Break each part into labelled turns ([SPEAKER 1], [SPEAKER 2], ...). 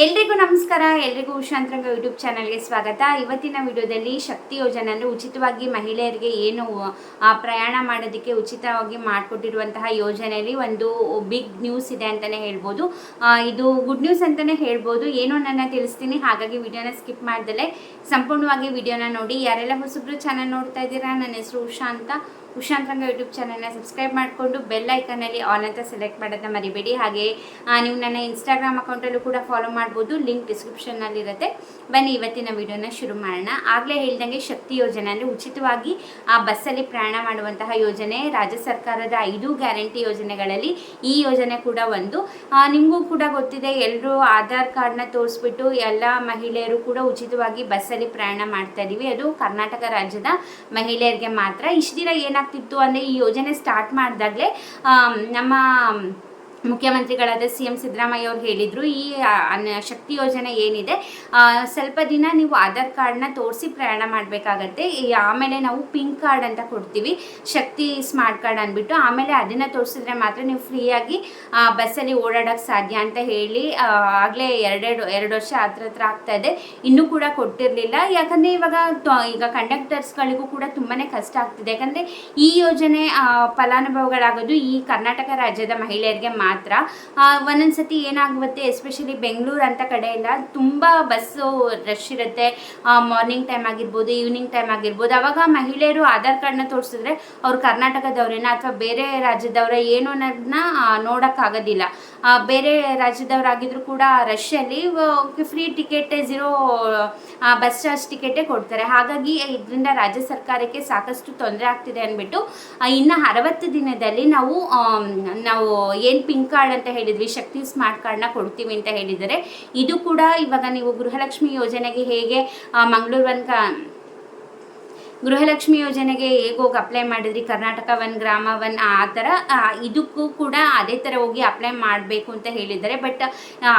[SPEAKER 1] ಎಲ್ರಿಗೂ ನಮಸ್ಕಾರ, ಎಲ್ರಿಗೂ ಉಷಾಂತರಂಗ ಯೂಟ್ಯೂಬ್ ಚಾನಲ್ಗೆ ಸ್ವಾಗತ. ಇವತ್ತಿನ ವಿಡಿಯೋದಲ್ಲಿ ಶಕ್ತಿ ಯೋಜನೆ ಅಂದರೆ ಉಚಿತವಾಗಿ ಮಹಿಳೆಯರಿಗೆ ಏನು ಪ್ರಯಾಣ ಮಾಡೋದಕ್ಕೆ ಉಚಿತವಾಗಿ ಮಾಡಿಕೊಟ್ಟಿರುವಂತಹ ಯೋಜನೆಯಲ್ಲಿ ಒಂದು ಬಿಗ್ ನ್ಯೂಸ್ ಇದೆ ಅಂತಲೇ ಹೇಳ್ಬೋದು. ಇದು ಗುಡ್ ನ್ಯೂಸ್ ಅಂತಲೇ ಹೇಳ್ಬೋದು. ಏನು ನನ್ನ ತಿಳಿಸ್ತೀನಿ. ಹಾಗಾಗಿ ವಿಡಿಯೋನ ಸ್ಕಿಪ್ ಮಾಡ್ದಲೇ ಸಂಪೂರ್ಣವಾಗಿ ವಿಡಿಯೋನ ನೋಡಿ. ಯಾರೆಲ್ಲ ಹೊಸಬ್ರು ಚಾನಲ್ ನೋಡ್ತಾ ಇದ್ದೀರಾ, ನನ್ನ ಹೆಸರು ಉಷಾ ಅಂತ ಉಷಾಂತರಂಗ ಯೂಟ್ಯೂಬ್ ಚಾನಲ್ನ ಸಬ್ಸ್ಕ್ರೈಬ್ ಮಾಡಿಕೊಂಡು ಬೆಲ್ ಐಕನಲ್ಲಿ ಆಲ್ ಅಂತ ಸೆಲೆಕ್ಟ್ ಮಾಡೋದನ್ನ ಮರಿಬೇಡಿ. ಹಾಗೆ ನೀವು ನನ್ನ ಇನ್ಸ್ಟಾಗ್ರಾಮ್ ಅಕೌಂಟಲ್ಲೂ ಕೂಡ ಫಾಲೋ ಮಾಡ್ಬೋದು ಲಿಂಕ್ ಡಿಸ್ಕ್ರಿಪ್ಷನ್ನಲ್ಲಿರುತ್ತೆ ಬನ್ನಿ, ಇವತ್ತಿನ ವಿಡಿಯೋನ ಶುರು ಮಾಡೋಣ. ಆಗಲೇ ಹೇಳ್ದಂಗೆ ಶಕ್ತಿ ಯೋಜನೆ ಅಂದರೆ ಉಚಿತವಾಗಿ ಆ ಬಸ್ಸಲ್ಲಿ ಪ್ರಯಾಣ ಮಾಡುವಂತಹ ಯೋಜನೆ, ರಾಜ್ಯ ಸರ್ಕಾರದ ಐದು ಗ್ಯಾರಂಟಿ ಯೋಜನೆಗಳಲ್ಲಿ ಈ ಯೋಜನೆ ಕೂಡ ಒಂದು. ನಿಮಗೂ ಕೂಡ ಗೊತ್ತಿದೆ ಎಲ್ಲರೂ ಆಧಾರ್ ಕಾರ್ಡ್ನ ತೋರಿಸ್ಬಿಟ್ಟು ಎಲ್ಲ ಮಹಿಳೆಯರು ಕೂಡ ಉಚಿತವಾಗಿ ಬಸ್ಸಲ್ಲಿ ಪ್ರಯಾಣ ಮಾಡ್ತಾ ಇದ್ದೀವಿ ಅದು ಕರ್ನಾಟಕ ರಾಜ್ಯದ ಮಹಿಳೆಯರಿಗೆ ಮಾತ್ರ. ಇಷ್ಟು ದಿನ ಏನಾಗ್ತಿತ್ತು ಅಂದರೆ ಈ ಯೋಜನೆ ಸ್ಟಾರ್ಟ್ ಮಾಡಿದಾಗಲೇ ನಮ್ಮ ಮುಖ್ಯಮಂತ್ರಿಗಳಾದ ಸಿ ಎಂ ಸಿದ್ದರಾಮಯ್ಯ ಅವರು ಹೇಳಿದರು, ಈ ಶಕ್ತಿ ಯೋಜನೆ ಏನಿದೆ ಸ್ವಲ್ಪ ದಿನ ನೀವು ಆಧಾರ್ ಕಾರ್ಡ್ನ ತೋರಿಸಿ ಪ್ರಯಾಣ ಮಾಡಬೇಕಾಗತ್ತೆ. ಆಮೇಲೆ ನಾವು ಪಿಂಕ್ ಕಾರ್ಡ್ ಅಂತ ಕೊಡ್ತೀವಿ, ಶಕ್ತಿ ಸ್ಮಾರ್ಟ್ ಕಾರ್ಡ್ ಅಂದ್ಬಿಟ್ಟು, ಆಮೇಲೆ ಅದನ್ನು ತೋರಿಸಿದ್ರೆ ಮಾತ್ರ ನೀವು ಫ್ರೀಯಾಗಿ ಬಸ್ಸಲ್ಲಿ ಓಡಾಡೋಕ್ಕೆ ಸಾಧ್ಯ ಅಂತ ಹೇಳಿ ಆಗಲೇ ಎರಡೆರಡು, ಎರಡು ವರ್ಷ ಹತ್ರ ಹತ್ರ ಆಗ್ತಾ ಇದೆ. ಇನ್ನೂ ಕೂಡ ಕೊಟ್ಟಿರಲಿಲ್ಲ. ಯಾಕಂದರೆ ಇವಾಗ ಈಗ ಕಂಡಕ್ಟರ್ಸ್ಗಳಿಗೂ ಕೂಡ ತುಂಬಾ ಕಷ್ಟ ಆಗ್ತಿದೆ. ಯಾಕಂದರೆ ಈ ಯೋಜನೆ ಫಲಾನುಭವಿಗಳಾಗೋದು ಈ ಕರ್ನಾಟಕ ರಾಜ್ಯದ ಮಹಿಳೆಯರಿಗೆ ಮಾತ್ರ ಆ, ಒಂದೊಂದ್ ಸತಿ ಏನಾಗುತ್ತೆ ಎಸ್ಪೆಷಲಿ ಬೆಂಗಳೂರು ಅಂತ ಕಡೆ ಎಲ್ಲ ತುಂಬ ಬಸ್ಸು ರಶ್ ಇರುತ್ತೆ. ಮಾರ್ನಿಂಗ್ ಟೈಮ್ ಆಗಿರ್ಬೋದು ಈವ್ನಿಂಗ್ ಟೈಮ್ ಆಗಿರ್ಬೋದು. ಅವಾಗ ಮಹಿಳೆಯರು ಆಧಾರ್ ಕಾರ್ಡ್ನ ತೋರಿಸಿದ್ರೆ ಅವ್ರು ಕರ್ನಾಟಕದವ್ರೇನ ಅಥವಾ ಬೇರೆ ರಾಜ್ಯದವರ ಏನು ಅನ್ನೋದನ್ನ ನೋಡೋಕ್ಕಾಗೋದಿಲ್ಲ. ಬೇರೆ ರಾಜ್ಯದವರಾಗಿದ್ರು ಕೂಡ ರಷ್ಯಲ್ಲಿ free ticket zero bus charge ಟಿಕೆಟೇ ಕೊಡ್ತಾರೆ. ಹಾಗಾಗಿ ಇದರಿಂದ ರಾಜ್ಯ ಸರ್ಕಾರಕ್ಕೆ ಸಾಕಷ್ಟು ತೊಂದರೆ ಆಗ್ತಿದೆ ಅಂದ್ಬಿಟ್ಟು ಇನ್ನು ಅರವತ್ತು ದಿನದಲ್ಲಿ ನಾವು ನಾವು ಏನು ಕಾರ್ಡ್ ಅಂತ ಹೇಳಿದ್ವಿ, ಶಕ್ತಿ ಸ್ಮಾರ್ಟ್ ಕಾರ್ಡ್ನ ಕೊಡ್ತೀವಿ ಅಂತ ಹೇಳಿದರೆ ಇದು ಕೂಡ ಇವಾಗ ನೀವು ಗೃಹಲಕ್ಷ್ಮಿ ಯೋಜನೆಗೆ ಹೇಗೆ ಮಂಗಳೂರು ಕ ಗೃಹಲಕ್ಷ್ಮಿ ಯೋಜನೆಗೆ ಹೇಗೆ ಹೋಗಿ ಅಪ್ಲೈ ಮಾಡಿದ್ರಿ? ಕರ್ನಾಟಕ ಒನ್, ಗ್ರಾಮ ಒನ್, ಆ ಥರ ಇದಕ್ಕೂ ಕೂಡ ಅದೇ ಥರ ಹೋಗಿ ಅಪ್ಲೈ ಮಾಡಬೇಕು ಅಂತ ಹೇಳಿದ್ದಾರೆ. ಬಟ್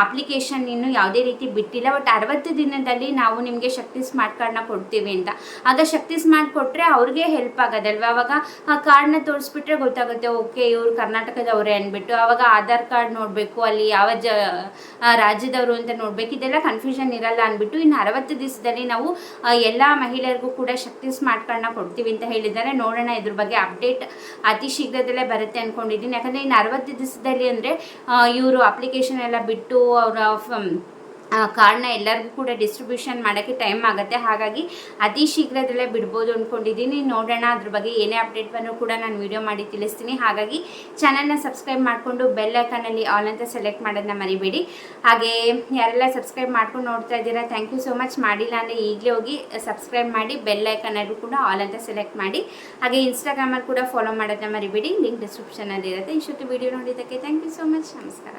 [SPEAKER 1] ಅಪ್ಲಿಕೇಶನ್ ಇನ್ನು ಯಾವುದೇ ರೀತಿ ಬಿಟ್ಟಿಲ್ಲ. ಬಟ್ ಅರವತ್ತು ದಿನದಲ್ಲಿ ನಾವು ನಿಮಗೆ ಶಕ್ತಿ ಸ್ಮಾರ್ಟ್ ಕಾರ್ಡ್ನ ಕೊಡ್ತೀವಿ ಅಂತ. ಆಗ ಶಕ್ತಿ ಸ್ಮಾರ್ಟ್ ಕೊಟ್ಟರೆ ಅವ್ರಿಗೆ ಹೆಲ್ಪ್ ಆಗೋದಲ್ವ? ಅವಾಗ, ಆ ಕಾರ್ಡ್ನ ತೋರಿಸ್ಬಿಟ್ರೆ ಗೊತ್ತಾಗುತ್ತೆ ಓಕೆ ಇವರು ಕರ್ನಾಟಕದವರೇ ಅಂದ್ಬಿಟ್ಟು. ಅವಾಗ ಆಧಾರ್ ಕಾರ್ಡ್ ನೋಡಬೇಕು, ಅಲ್ಲಿ ಯಾವ ಜ ರಾಜ್ಯದವರು ಅಂತ ನೋಡಬೇಕು. ಇದೆಲ್ಲ ಕನ್ಫ್ಯೂಷನ್ ಇರಲ್ಲ ಅಂದ್ಬಿಟ್ಟು ಇನ್ನು ಅರವತ್ತು ದಿವಸದಲ್ಲಿ ನಾವು ಎಲ್ಲ ಮಹಿಳೆಯರಿಗೂ ಕೂಡ ಶಕ್ತಿ ಸ್ಮಾರ್ಟ್ ಕಾರ್ಡ್ನ ಕೊಡ್ತೀವಿ ಅಂತ ಹೇಳಿದ್ದಾರೆ. ನೋಡೋಣ ಇದ್ರ ಬಗ್ಗೆ ಅಪ್ಡೇಟ್ ಅತಿ ಶೀಘ್ರದಲ್ಲೇ ಬರುತ್ತೆ ಅಂದ್ಕೊಂಡಿದ್ದೀನಿ ಯಾಕಂದರೆ ಇನ್ನು ಅರವತ್ತು ದಿವಸದಲ್ಲಿ ಅಂದರೆ ಇವರು ಅಪ್ಲಿಕೇಶನ್ ಎಲ್ಲ ಬಿಟ್ಟು ಅವರ ಕಾರ್ಡ್ನ ಎಲ್ಲರಿಗೂ ಕೂಡ ಡಿಸ್ಟ್ರಿಬ್ಯೂಷನ್ ಮಾಡೋಕ್ಕೆ ಟೈಮ್ ಆಗುತ್ತೆ. ಹಾಗಾಗಿ ಅತಿ ಶೀಘ್ರದಲ್ಲೇ ಬಿಡ್ಬೋದು ಅಂದ್ಕೊಂಡಿದ್ದೀನಿ ನೋಡೋಣ, ಅದ್ರ ಬಗ್ಗೆ ಏನೇ ಅಪ್ಡೇಟ್ ಬಂದರೂ ಕೂಡ ನಾನು ವಿಡಿಯೋ ಮಾಡಿ ತಿಳಿಸ್ತೀನಿ. ಹಾಗಾಗಿ ಚಾನಲ್ನ ಸಬ್ಸ್ಕ್ರೈಬ್ ಮಾಡಿಕೊಂಡು ಬೆಲ್ ಐಕನಲ್ಲಿ ಆಲ್ ಅಂತ ಸೆಲೆಕ್ಟ್ ಮಾಡೋದನ್ನ ಮರಿಬೇಡಿ. ಹಾಗೆ ಯಾರೆಲ್ಲ ಸಬ್ಸ್ಕ್ರೈಬ್ ಮಾಡ್ಕೊಂಡು ನೋಡ್ತಾ ಇದ್ದೀರಾ ಥ್ಯಾಂಕ್ ಯು ಸೋ ಮಚ್ ಮಾಡಿಲ್ಲ ಅಂದರೆ ಈಗಲೇ ಹೋಗಿ ಸಬ್ಸ್ಕ್ರೈಬ್ ಮಾಡಿ ಬೆಲ್ ಐಕನಲ್ಲೂ ಕೂಡ ಆಲ್ ಅಂತ ಸೆಲೆಕ್ಟ್ ಮಾಡಿ. ಹಾಗೆ ಇನ್ಸ್ಟಾಗ್ರಾಮಲ್ಲಿ ಕೂಡ ಫಾಲೋ ಮಾಡೋದನ್ನ ಮರಿಬೇಡಿ. ಲಿಂಕ್ ಡಿಸ್ಕ್ರಿಪ್ಷನಲ್ಲಿ ಇರುತ್ತೆ. ಇಷ್ಟೊತ್ತು ವಿಡಿಯೋ ನೋಡಿದ್ದಕ್ಕೆ ಥ್ಯಾಂಕ್ ಯು ಸೋ ಮಚ್ ನಮಸ್ಕಾರ.